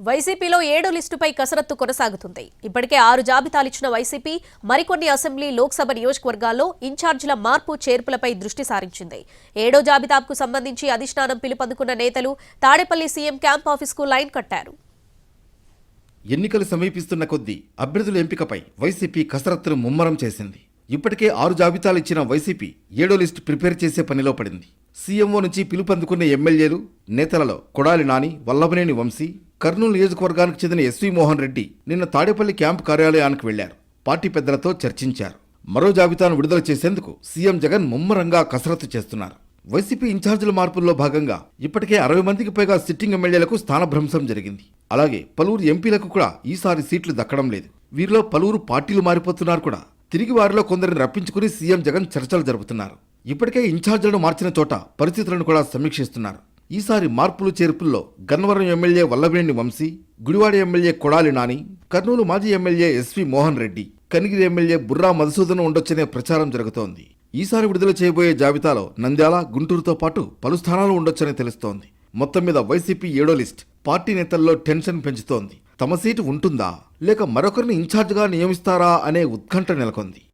వైసీపీలో ఏడో లిస్టుపై కసరత్తు కొనసాగుతుంది. ఇప్పటికే ఆరు జాబితాలిచ్చిన వైసీపీ మరికొన్ని అసెంబ్లీ లోక్సభ నియోజకవర్గాల్లో ఇన్ఛార్జీల మార్పు చేర్పులపై దృష్టి సారించింది. ఏడో జాబితాకు సంబంధించి అధిష్టానం పిలుపందుకున్న నేతలు తాడేపల్లి సీఎం క్యాంప్ ఆఫీస్కు లైన్ కట్టారు. ఎన్నికలు సమీపిస్తున్న కొద్దీ అభ్యర్థుల ఎంపికపై వైసీపీ కసరత్తును ముమ్మరం చేసింది. ఇప్పటికే ఆరు జాబితాలు ఇచ్చిన వైసీపీ ఏడో లిస్టు ప్రిపేర్ చేసే పనిలో పడింది. సీఎంఓ నుంచి పిలుపందుకున్న ఎమ్మెల్యేలు నేతలలో కొడాలి నాని వల్లభనేని వంశీ కర్నూలు నియోజకవర్గానికి చెందిన ఎస్వి మోహన్ రెడ్డి నిన్న తాడేపల్లి క్యాంపు కార్యాలయానికి వెళ్ళారు. పార్టీ పెద్దలతో చర్చించారు. మరో జాబితాను విడుదల చేసేందుకు సీఎం జగన్ ముమ్మరంగా కసరత్తు చేస్తున్నారు. వైసీపీ ఇన్ఛార్జీల మార్పుల్లో భాగంగా ఇప్పటికే అరవై మందికి పైగా సిట్టింగ్ ఎమ్మెల్యేలకు స్థానభ్రంశం జరిగింది. అలాగే పలువురు ఎంపీలకు కూడా ఈసారి సీట్లు దక్కడం లేదు. వీరిలో పలువురు పార్టీలు మారిపోతున్నారు కూడా. తిరిగి వారిలో కొందరిని రప్పించుకుని సీఎం జగన్ చర్చలు జరుపుతున్నారు. ఇప్పటికే ఇన్ఛార్జీలను మార్చిన చోట పరిస్థితులను కూడా సమీక్షిస్తున్నారు. ఈసారి మార్పులు చేర్పుల్లో గన్నవరం ఎమ్మెల్యే వల్లభేణి వంశీ గుడివాడ ఎమ్మెల్యే కొడాలి నాని కర్నూలు మాజీ MLA SV Mohan Reddy Kanigiri MLA Burra Madhusudan ఉండొచ్చనే ప్రచారం జరుగుతోంది. ఈసారి విడుదల చేయబోయే జాబితాలో నంద్యాల గుంటూరుతో పాటు పలు స్థానాలు ఉండొచ్చని తెలుస్తోంది. మొత్తం మీద వైసీపీ ఏడో లిస్ట్ పార్టీ నేతల్లో టెన్షన్ పెంచుతోంది. తమ సీటు ఉంటుందా? లేక మరొకరిని ఇన్ఛార్జ్గా నియమిస్తారా అనే ఉత్కంఠ నెలకొంది.